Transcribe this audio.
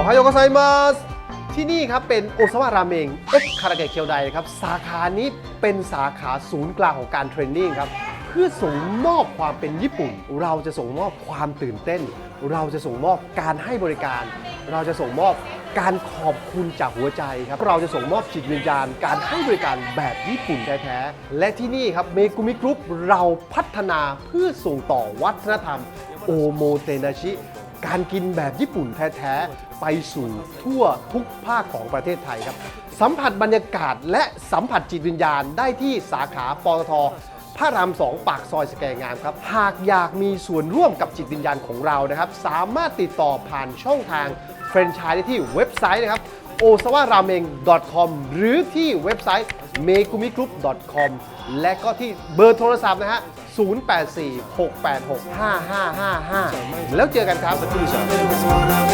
โอไฮโอกไซมาสที่นี่ครับเป็นโอซาวะราเมงเอ็กคาราเกะเคียวไดครับ สาขานี้เป็นสาขาศูนย์กลางของการเทรนนิ่งครับ เพื่อส่งมอบความเป็นญี่ปุ่น เราจะส่งมอบความตื่นเต้น เราจะส่งมอบการให้บริการ เราจะส่งมอบการขอบคุณจากหัวใจครับ เราจะส่งมอบจิตวิญญาณ การให้บริการแบบญี่ปุ่นแท้ๆและที่นี่ครับเมกุมิกรุ๊ปเราพัฒนาเพื่อส่งต่อวัฒนธรรมโอโมเตนาชิ การกินแบบญี่ปุ่นแท้ๆ ไปสู่ทั่วทุกภาคของประเทศไทยครับ สัมผัสบรรยากาศและสัมผัสจิตวิญญาณได้ที่สาขาปตทพระรามสองปากซอยสแกงามครับ หากอยากมีส่วนร่วมกับจิตวิญญาณของเรานะครับ สามารถติดต่อผ่านช่องทางแฟรนไชส์ได้ที่เว็บไซต์นะครับ o s a w a r a m e n com หรือที่เว็บไซต์ megumigroup.com และก็ที่เบอร์โทรศัพท์นะฮะ 0846865555 แล้วเจอกันครับ